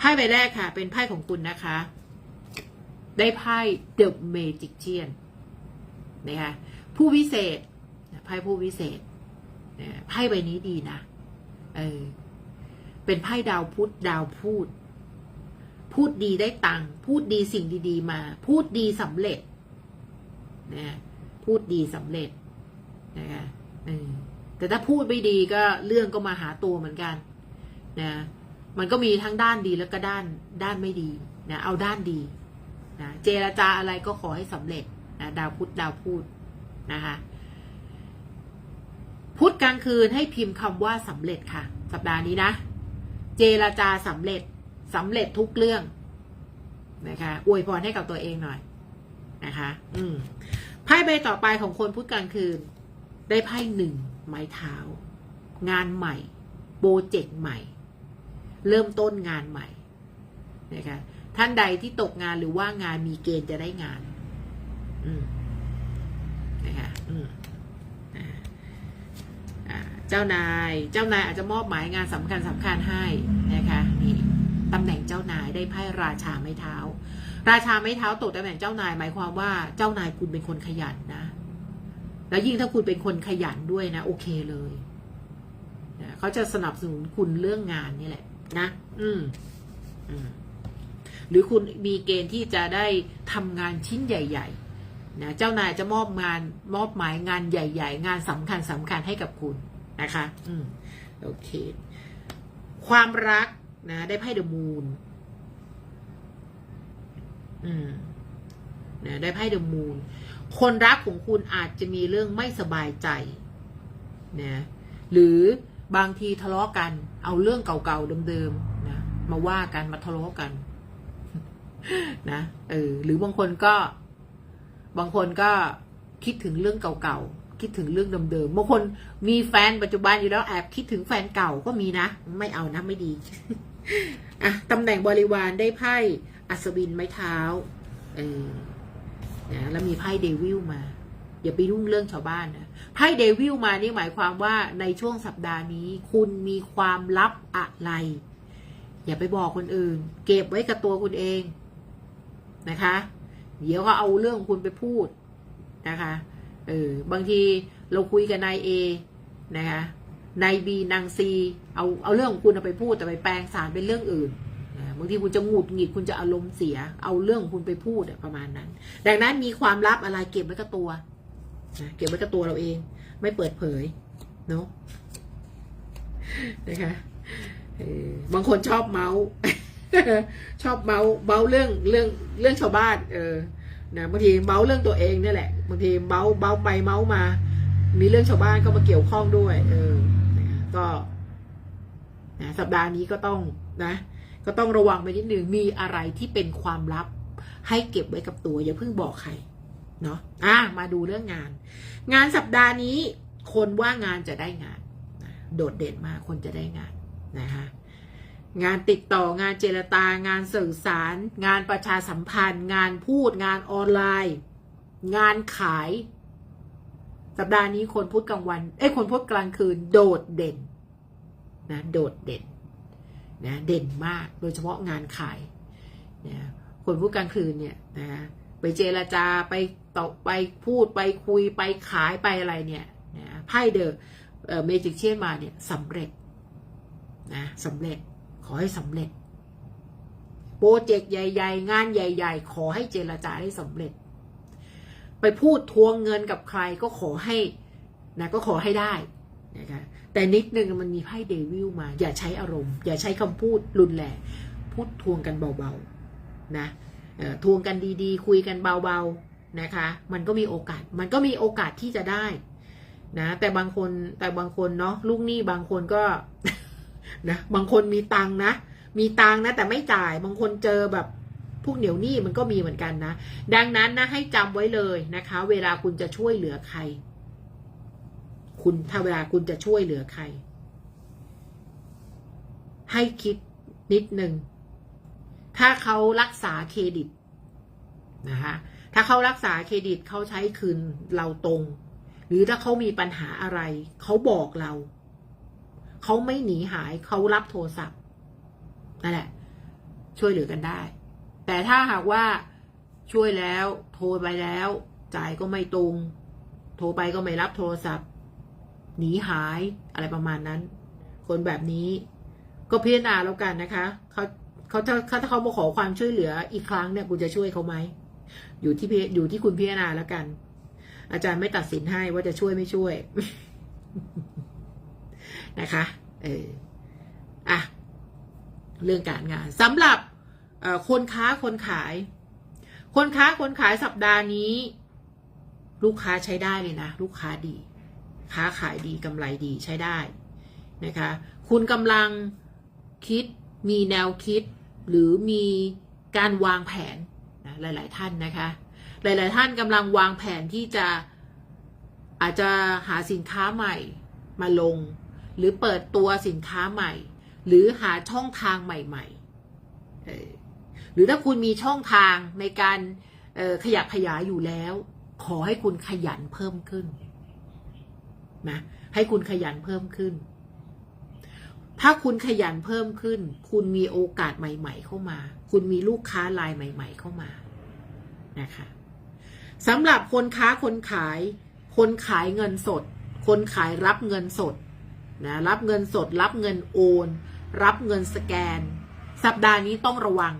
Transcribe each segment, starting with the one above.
ไพ่ใบแรกค่ะ เป็นไพ่ของคุณนะคะ ได้ไพ่ The Magician นะคะผู้วิเศษไพ่ผู้วิเศษไพ่ใบนี้ดีนะเออเป็นไพ่ดาวพุธดาวพูด พูดดีได้ตังค์พูดดีสิ่งดี ๆ มา พูดดีสำเร็จนะพูดดีสำเร็จนะคะแต่ถ้าพูดไม่ดีก็เรื่องก็มาหาตัวเหมือนกัน นะ มันก็มีทั้งด้านดีแล้วก็ด้านด้านไม่ดีนะเอาด้านดีนะเจรจาอะไรก็ขอให้สำเร็จนะดาวพุธดาวพูดนะคะพุธกลางคืนให้พิมพ์คำว่าสำเร็จค่ะ สัปดาห์นี้นะ เจรจาสำเร็จสำเร็จทุกเรื่องนะคะอวยพรให้กับตัวเองหน่อยนะคะ อืมไพ่ใบต่อไปของคนพุธกลางคืน ได้ไพ่หนึ่งไม้เท้า งานใหม่ โปรเจกต์ใหม่ เริ่มต้นงานใหม่นะคะท่านใดที่ตกงานหรือว่างานมีเกณฑ์จะได้งาน อืมนะคะอืมเจ้านาย เจ้านายอาจจะมอบหมายงานสำคัญสำคัญให้นะคะนี่ตำแหน่งเจ้านายได้ไพ่ราชาไม้เท้า ราชาไม้เท้าตกตำแหน่งเจ้านายหมายความว่าเจ้านายคุณเป็นคนขยันนะ แล้วยิ่งถ้าคุณเป็นคนขยันด้วยนะ โอเคเลยนะเขาจะสนับสนุนคุณเรื่องงานนี่แหละ นะ อืมอืมหรือคุณมีเกณฑ์ที่จะได้ทำงานชิ้นใหญ่ ๆ นะ เจ้านายจะมอบงานมอบหมายงานใหญ่ ๆ งานสำคัญสำคัญให้กับคุณนะคะ อืมโอเค ความรักนะ ได้ไพ่เดอะมูนอืมนะได้ไพ่เดอะมูนคนรักของคุณอาจจะมีเรื่องไม่สบายใจนะหรือ บางทีทะเลาะกัน เอาเรื่องเก่าๆเดิมๆนะมาว่ากันมาทะเลาะกันนะเออหรือบางคนก็ บางคนก็คิดถึงเรื่องเก่าๆคิดถึงเรื่องเดิมๆบางคนมีแฟนปัจจุบันอยู่แล้วแอบคิดถึงแฟนเก่าก็มีนะ ไม่เอานะไม่ดีอะตำแหน่งบริวารได้ไพ่อัศวินไม้เท้าเออนะแล้วมีไพ่เดวิลมาอย่าไปยุ่งเรื่องชาวบ้านนะ ไพ่เดวิลมานี่หมายความว่าในช่วงสัปดาห์นี้ คุณมีความลับอะไร อย่าไปบอกคนอื่น เก็บไว้กับตัวคุณเองนะคะ เดี๋ยวก็เอาเรื่องคุณไปพูดนะคะเออบางทีเราคุยกับนายเอนะคะนายบีนางซีเอาเอาเรื่องของคุณเอาไปพูดแต่ไปแปลงสารเป็นเรื่องอื่นบางทีคุณจะหงุดหงิดคุณจะอารมณ์เสีย เอาเรื่องของคุณไปพูดประมาณนั้น ดังนั้นมีความลับอะไรเก็บไว้กับตัว นะเก็บไว้กับตัวเราเอง ไม่เปิดเผยเนาะนะคะบางคนชอบเมาส์ชอบเมาส์เมาส์เรื่องเรื่องเรื่องชาวบ้าน เออนะบางทีเมาส์เรื่องตัวเองนี่แหละบางทีเมาส์เมาส์ไปเมาส์มา มีเรื่องชาวบ้านเข้ามาเกี่ยวข้องด้วย เออนะก็นะสัปดาห์นี้ก็ต้องนะ ก็ต้องระวังไปนิดนึงมีอะไรที่เป็นความลับ ให้เก็บไว้กับตัว อย่าเพิ่งบอกใคร เนาะอะมาดูเรื่องงาน งานสัปดาห์นี้ คนว่างงานจะได้งาน โดดเด่นมากคนจะได้งานนะคะงานติดต่องานเจรตางานสื่อสาร งานประชาสัมพันธ์ งานพูด งานออนไลน์ งานขาย สัปดาห์นี้คนพูดกลางวัน เอ้ยคนพูดกลางคืน โดดเด่นนะโดดเด่นนะเด่นมากโดยเฉพาะงานขายนะคนพูดกลางคืนเนี่ยนะไปเจรจาไป ต่อไปพูดไปคุยไปขายไปอะไรเนี่ยนะไพ่เดอะเมจิกเชียนมาเนี่ยสำเร็จนะสำเร็จขอให้สำเร็จ โปรเจกต์ใหญ่ ๆ งานใหญ่ ๆ ขอให้เจรจาได้สำเร็จ ไปพูดทวงเงินกับใครก็ขอให้นะก็ขอให้ได้นะคะแต่นิดนึงมันมีไพ่เดวิลมา อย่าใช้อารมณ์ อย่าใช้คำพูดรุนแรงพูดทวงกันเบาๆนะทวงกันดีๆ คุยกันเบาๆ นะคะ มันก็มีโอกาส มันก็มีโอกาสที่จะได้นะ แต่บางคนแต่บางคนเนาะลูกหนี้บางคนก็นะบางคนมีตังค์นะ มีตังค์นะ แต่ไม่จ่ายบางคนเจอแบบพวกเหนียวหนี้มันก็มีเหมือนกันนะ ดังนั้นนะให้จำไว้เลยนะคะ เวลาคุณจะช่วยเหลือใคร คุณถ้าเวลาคุณจะช่วยเหลือใคร ให้คิดนิดหนึ่งถ้าเขารักษาเครดิตนะคะ ถ้าเขารักษาเครดิตเขาใช้คืนเราตรง หรือถ้าเขามีปัญหาอะไร เขาบอกเรา เขาไม่หนีหายเขารับโทรศัพท์นั่นแหละ ช่วยเหลือกันได้ แต่ถ้าหากว่าช่วยแล้ว โทรไปแล้ว จ่ายก็ไม่ตรง โทรไปก็ไม่รับโทรศัพท์ หนีหายอะไรประมาณนั้น คนแบบนี้ก็พิจารณาแล้วกันนะคะเขาเขาถ้าถ้าเขามาขอความช่วยเหลืออีกครั้งเนี่ยคุณจะช่วยเขาไหม อยู่ที่พิอยู่ที่คุณพิจารณาแล้วกัน อาจารย์ไม่ตัดสินให้ว่าจะช่วยไม่ช่วย นะคะ เอออะ เรื่องการงานสำหรับคนค้าคนขาย คนค้าคนขายสัปดาห์นี้ ลูกค้าใช้ได้เลยนะ ลูกค้าดี ค้าขายดีกำไรดีใช้ได้นะคะ คุณกำลังคิดมีแนวคิด หรือมีการวางแผน หลาย ๆ ท่านนะคะ หลาย ๆ ท่านกำลังวางแผนที่จะอาจจะหาสินค้าใหม่มาลง หรือเปิดตัวสินค้าใหม่ หรือหาช่องทางใหม่ ๆ หรือถ้าคุณมีช่องทางในการขยับขยายอยู่แล้ว ขอให้คุณขยันเพิ่มขึ้นนะให้คุณขยันเพิ่มขึ้น ถ้าคุณขยันเพิ่มขึ้น คุณมีโอกาสใหม่ ๆ เข้ามา คุณมีลูกค้ารายใหม่ ๆ เข้ามา นะคะสำหรับคนค้าคนขาย คนขายเงินสด คนขายรับเงินสดนะรับเงินสด รับเงินโอน รับเงินสแกน สัปดาห์นี้ต้องระวัง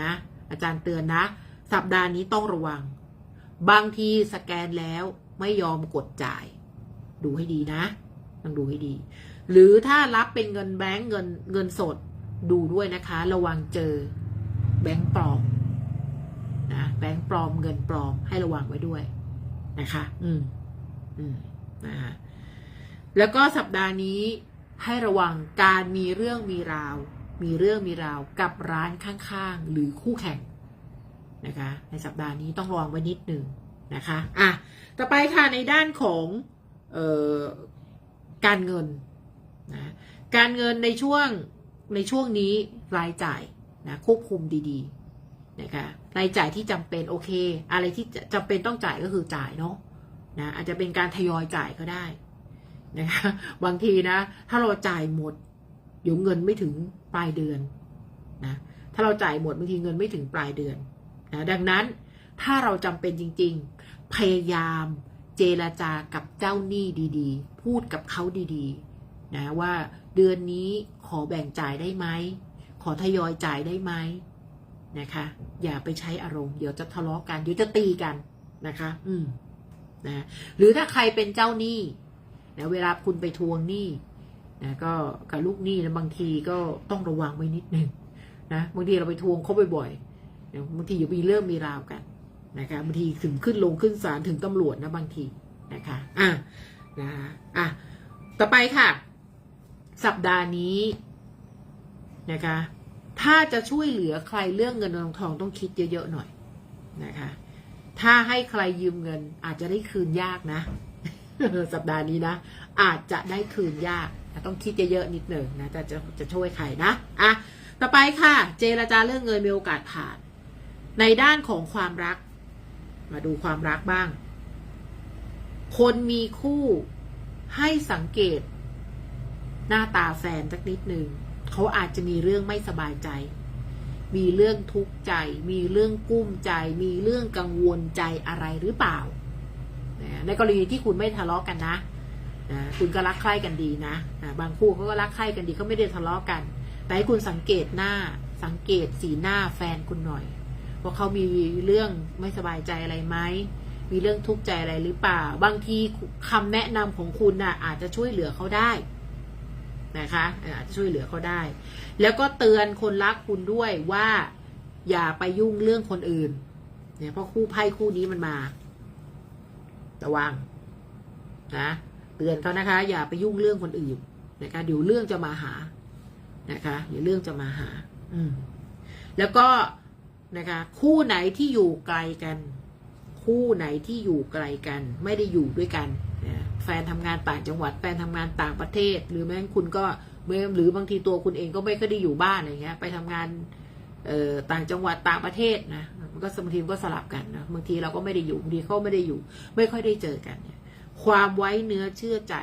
นะ อาจารย์เตือนนะ สัปดาห์นี้ต้องระวัง บางทีสแกนแล้วไม่ยอมกดจ่าย ดูให้ดีนะต้องดูให้ดี หรือถ้ารับเป็นเงินแบงก์เงินเงินสดดูด้วยนะคะ ระวังเจอแบงก์ปลอม นะแบงก์ปลอมเงินปลอมให้ระวังไว้ด้วยนะคะ อืม อืมนะคะแล้วก็สัปดาห์นี้ให้ระวังการมีเรื่องมีราว มีเรื่องมีราวกับร้านข้างๆ หรือคู่แข่งนะคะ ในสัปดาห์นี้ต้องระวังไว้นิดหนึ่งนะคะ อะ ต่อไปค่ะในด้านของเอ่อการเงินนะการเงินในช่วงในช่วงนี้รายจ่ายนะควบคุมดี ๆ นะคะรายจ่ายที่จำเป็นโอเค อะไรที่จะจำเป็นต้องจ่ายก็คือจ่ายเนาะนะอาจจะเป็นการทยอยจ่ายก็ได้นะคะบางทีนะ ถ้าเราจ่ายหมดเดี๋ยวเงินไม่ถึงปลายเดือนนะถ้าเราจ่ายหมดบางทีเงินไม่ถึงปลายเดือนนะดังนั้นถ้าเราจำเป็นจริง ๆ พยายามเจรจากับเจ้าหนี้ดีๆ พูดกับเขาดีๆนะว่าเดือนนี้ขอแบ่งจ่ายได้ไหมขอทยอยจ่ายได้ไหม นะคะ อย่าไปใช้อารมณ์เดี๋ยวจะทะเลาะกันเดี๋ยวจะตีกันนะคะ อืมนะหรือถ้าใครเป็นเจ้าหนี้นะเวลาคุณไปทวงหนี้นะก็กับลูกหนี้นะบางทีก็ต้องระวังไว้นิดหนึ่งนะบางทีเราไปทวงเขาบ่อยๆเดี๋ยวบางทีอย่ามีเรื่องมีราวกันนะคะบางทีถึงขึ้นลงขึ้นศาลถึงตำรวจนะบางทีนะคะอะนะอะต่อไปค่ะ สัปดาห์นี้นะคะ ถ้าจะช่วยเหลือใครเรื่องเงินเงินทองต้องคิดเยอะๆหน่อยนะคะ ถ้าให้ใครยืมเงิน อาจจะได้คืนยากนะ สัปดาห์นี้นะ อาจจะได้คืนยาก ต้องคิดเยอะๆนิดหนึ่งนะจะจะจะช่วยใครนะอะต่อไปค่ะ เจรจาเรื่องเงินมีโอกาสผ่าน ในด้านของความรัก มาดูความรักบ้าง คนมีคู่ให้สังเกต หน้าตาแฟนสักนิดหนึ่ง เขาอาจจะมีเรื่องไม่สบายใจ มีเรื่องทุกข์ใจ มีเรื่องกุ้มใจ มีเรื่องกังวลใจอะไรหรือเปล่า ในกรณีที่คุณไม่ทะเลาะกันนะคุณก็รักใคร่กันดีนะบางคู่เขาก็รักใคร่กันดีเขาไม่ได้ทะเลาะกัน แต่ให้คุณสังเกตหน้า สังเกตสีหน้าแฟนคุณหน่อย ว่าเขามีเรื่องไม่สบายใจอะไรไหมมีเรื่องทุกข์ใจอะไรหรือเปล่า บางทีคำแนะนำของคุณน่ะอาจจะช่วยเหลือเขาได้ นะคะอาจจะช่วยเหลือเขาได้ แล้วก็เตือนคนรักคุณด้วยว่าอย่าไปยุ่งเรื่องคนอื่น เนี่ยเพราะคู่ไพ่คู่นี้มันมา ระวังนะเตือนเขานะคะ อย่าไปยุ่งเรื่องคนอื่นนะคะเดี๋ยวเรื่องจะมาหานะคะ เดี๋ยวเรื่องจะมาหา อืมแล้วก็นะคะ คู่ไหนที่อยู่ไกลกัน คู่ไหนที่อยู่ไกลกัน ไม่ได้อยู่ด้วยกัน แฟนทำงานต่างจังหวัดแฟนทำงานต่างประเทศ หรือแม้คุณก็หรือบางทีตัวคุณเองก็ไม่ค่อยได้อยู่บ้านอะไรเงี้ย ไปทำงานต่างจังหวัดต่างประเทศนะมันก็บางทีมันก็สลับกันนะบางทีเราก็ไม่ได้อยู่บางทีเขาไม่ได้อยู่ ไม่ค่อยได้เจอกันเนี่ยความไว้เนื้อเชื่อใจ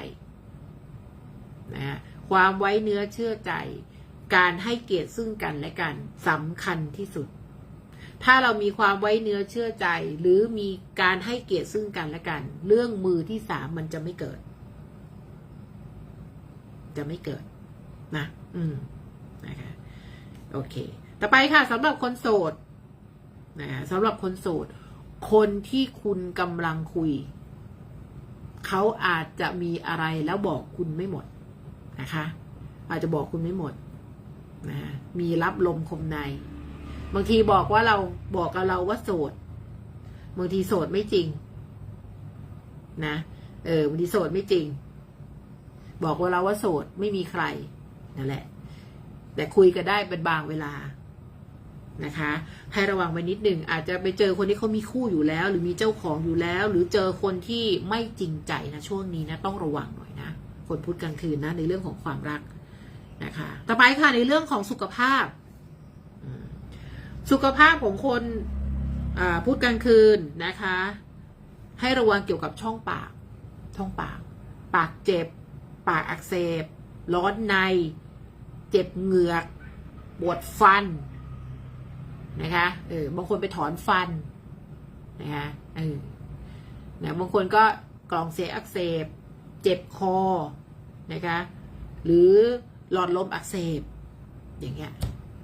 นะฮะความไว้เนื้อเชื่อใจ การให้เกียรติซึ่งกันและกันสำคัญที่สุด ถ้าเรามีความไว้เนื้อเชื่อใจ หรือมีการให้เกียรติซึ่งกันและกัน เรื่องมือที่สามมันจะไม่เกิด จะไม่เกิด นะ อืมนะคะโอเค ต่อไปค่ะสำหรับคนโสดนะคะสำหรับคนโสด คนที่คุณกำลังคุย เขาอาจจะมีอะไรแล้วบอกคุณไม่หมดนะคะ อาจจะบอกคุณไม่หมดนะมีรับลมคมใน บางทีบอกว่าเราบอกกับเราว่าโสด บางทีโสดไม่จริง นะ เออบางทีโสดไม่จริง บอกว่าเราว่าโสดไม่มีใครนั่นแหละ แต่คุยกันได้เป็นบางเวลานะคะ ให้ระวังไว้นิดหนึ่งอาจจะไปเจอคนที่เขามีคู่อยู่แล้ว หรือมีเจ้าของอยู่แล้ว หรือเจอคนที่ไม่จริงใจนะช่วงนี้นะต้องระวังหน่อยนะคนพุธกลางคืนนะในเรื่องของความรักนะคะ ต่อไปค่ะในเรื่องของสุขภาพ สุขภาพของคนพุธกลางคืนนะคะ ให้ระวังเกี่ยวกับช่องปาก ช่องปาก ปากเจ็บ ปากอักเสบ ร้อนใน เจ็บเหงือก ปวดฟันนะคะเออบางคนไปถอนฟันนะคะเออนะบางคนก็กล่องเสียอักเสบ เจ็บคอนะคะหรือหลอดลมอักเสบอย่างเงี้ย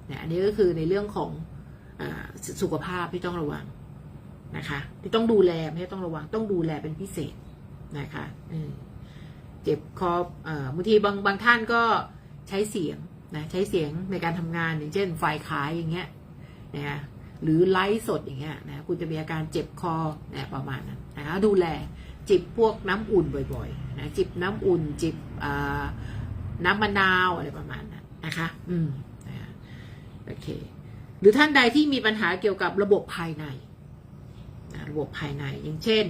นะอันนี้ก็คือในเรื่องของ สุขภาพที่ต้องระวังนะคะ ที่ต้องดูแลไม่ต้องระวัง ต้องดูแลเป็นพิเศษนะคะเจ็บคอบางทีบางบางท่านก็ใช้เสียงนะใช้เสียงในการทำงานอย่างเช่นไฟขายอย่างเงี้ยนะหรือไลฟ์สดอย่างเงี้ยนะคุณจะมีอาการเจ็บคอนะประมาณนั้นนะคะดูแลจิบพวกน้ำอุ่นบ่อยๆนะจิบน้ำอุ่น จิบน้ำมะนาวอะไรประมาณนั้นนะคะ อืมนะโอเค รือท่านใดที่มีปัญหาเกี่ยวกับระบบภายในนะระบบภายในอย่างเช่น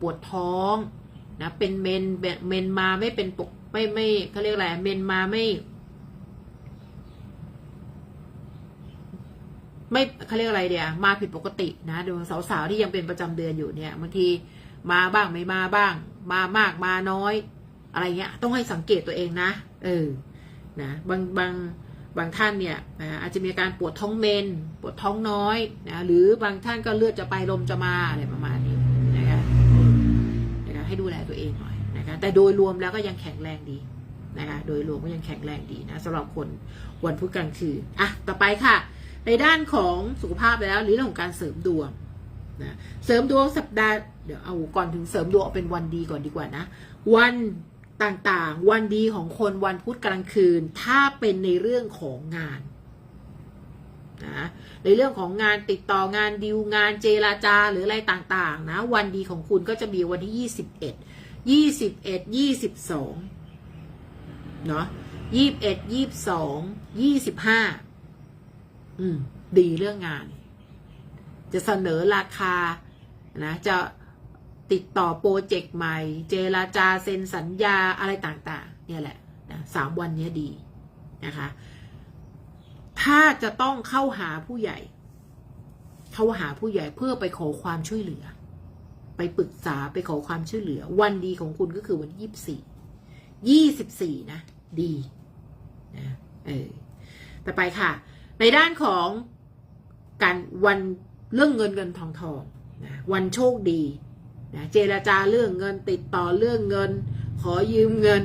ปวดท้องนะเป็นเมนเมนมาไม่เป็นปกไม่ไม่เขาเรียกอะไรเมนมาไม่ ไม่เขาเรียกอะไรเดียมาผิดปกตินะดูสาวๆที่ยังเป็นประจำเดือนอยู่เนี่ยบางทีมาบ้างไม่มาบ้าง มามากมาน้อย อะไรเงี้ย ต้องให้สังเกตตัวเองนะเออนะบางบาง บางท่านเนี่ยอาจจะมีการปวดท้องเมน ปวดท้องน้อยนะหรือบางท่านก็เลือดจะไปลมจะมาอะไรประมาณนี้นะคะนะคะให้ดูแลตัวเองหน่อยนะคะแต่โดยรวมแล้วก็ยังแข็งแรงดีนะคะโดยรวมก็ยังแข็งแรงดีนะสำหรับคนวันพุธกลางคืนอะต่อไปค่ะ ในด้านของสุขภาพแล้วหรือเรื่องของการเสริมดวงนะเสริมดวงสัปดาห์เดี๋ยวเอาก่อนถึงเสริมดวงเอาเป็นวันดีก่อนดีกว่านะ วัน ต่างๆ วันดีของคนวันพุธกลางคืน ถ้าเป็นในเรื่องของงานนะในเรื่องของงานติดต่องานดิวงานเจราจาหรืออะไรต่างๆนะวันดีของคุณก็จะมีวันที่ยี่สิบเอ็ดยี่สิบเอ็ดยี่สิบสองเนาะยี่สิบเอ็ดยี่สิบสองยี่สิบห้าอืมดีเรื่องงาน จะเสนอราคานะจะ ติดต่อโปรเจกต์ใหม่ เจราจาเซ็นสัญญาอะไรต่างๆ เนี่ยแหละนะสามวันนี้ดีนะคะ ถ้าจะต้องเข้าหาผู้ใหญ่ เข้าหาผู้ใหญ่เพื่อไปขอความช่วยเหลือ ไปปรึกษาไปขอความช่วยเหลือ วันดีของคุณก็คือวันยี่สิบสี่ยี่สิบสี่นะ ดีนะเออต่อไปค่ะ ในด้านของการวันเรื่องเงินเงินทองทองนะวันโชคดี นะเจรจาเรื่องเงินติดต่อเรื่องเงิน ขอยืมเงิน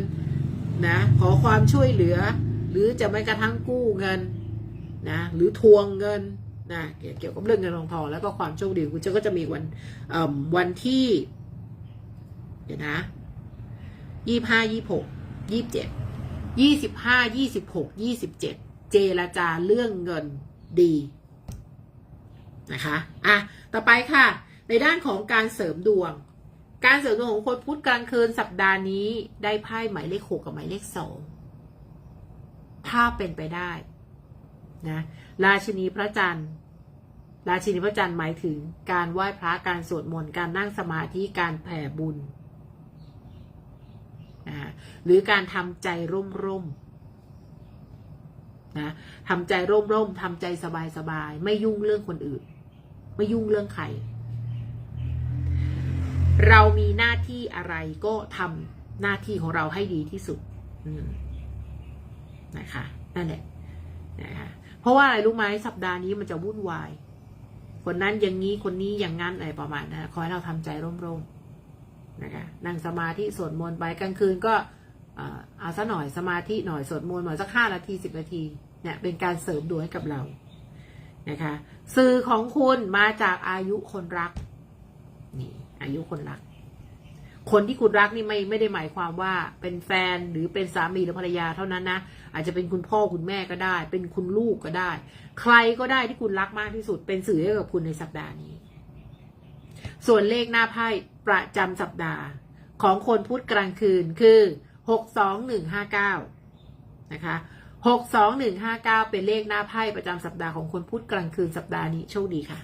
นะขอความช่วยเหลือ หรือจะไม่กระทั่งกู้เงินนะหรือทวงเงินนะเกี่ยวกับเรื่องเงินทองทองแล้วก็ความโชคดีคุณเจ้าก็จะมีวันวันที่เดี๋ยวนะยี่ห้ายี่หกยี่เจ็ดยี่สิบห้ายี่สิบหกยี่สิบเจ็ดเจรจาเรื่องเงินดีนะคะอะต่อไปค่ะ ในด้านของการเสริมดวง การเสริมดวงของคนพุธกลางคืนสัปดาห์นี้ได้ไพ่หมายเลขหกกับหมายเลขสองถ้าเป็นไปได้นะราชินีพระจันทร์ ราชินีพระจันทร์หมายถึงการไหว้พระการสวดมนต์การนั่งสมาธิการแผ่บุญนะหรือการทำใจร่มร่มนะทำใจร่มร่มทำใจสบายสบายไม่ยุ่งเรื่องคนอื่น ไม่ยุ่งเรื่องใคร เรามีหน้าที่อะไรก็ทำหน้าที่ของเราให้ดีที่สุดนะคะนั่นแหละนะคะเพราะว่าอะไรรู้ไหมสัปดาห์นี้มันจะวุ่นวาย คนนั้นอย่างนี้คนนี้อย่างนั้นอะไรประมาณนั้นขอให้เราทำใจร่มๆนะคะนั่งสมาธิสวดมนต์ไปกลางคืนก็เอ่อเอาซะหน่อยสมาธิหน่อยสวดมนต์หน่อยสักห้านาทีสิบนาทีเนี่ยเป็นการเสริมดวงให้กับเรานะคะสื่อของคุณมาจากอายุคนรัก นี่ อายุคนรัก คนที่คุณรักนี่ไม่ไม่ได้หมายความว่าเป็นแฟนหรือเป็นสามีหรือภรรยาเท่านั้นนะอาจจะเป็นคุณพ่อคุณแม่ก็ได้ เป็นคุณลูกก็ได้ ใครก็ได้ที่คุณรักมากที่สุด เป็นสื่อให้กับคุณในสัปดาห์นี้ ส่วนเลขหน้าไพ่ประจำสัปดาห์ ของคนพุธกลางคืนคือหกสองหนึ่งห้าเก้านะคะหกสองหนึ่งห้าเก้าเป็นเลขหน้าไพ่ประจำสัปดาห์ของคนพุธกลางคืนสัปดาห์นี้ โชคดีค่ะ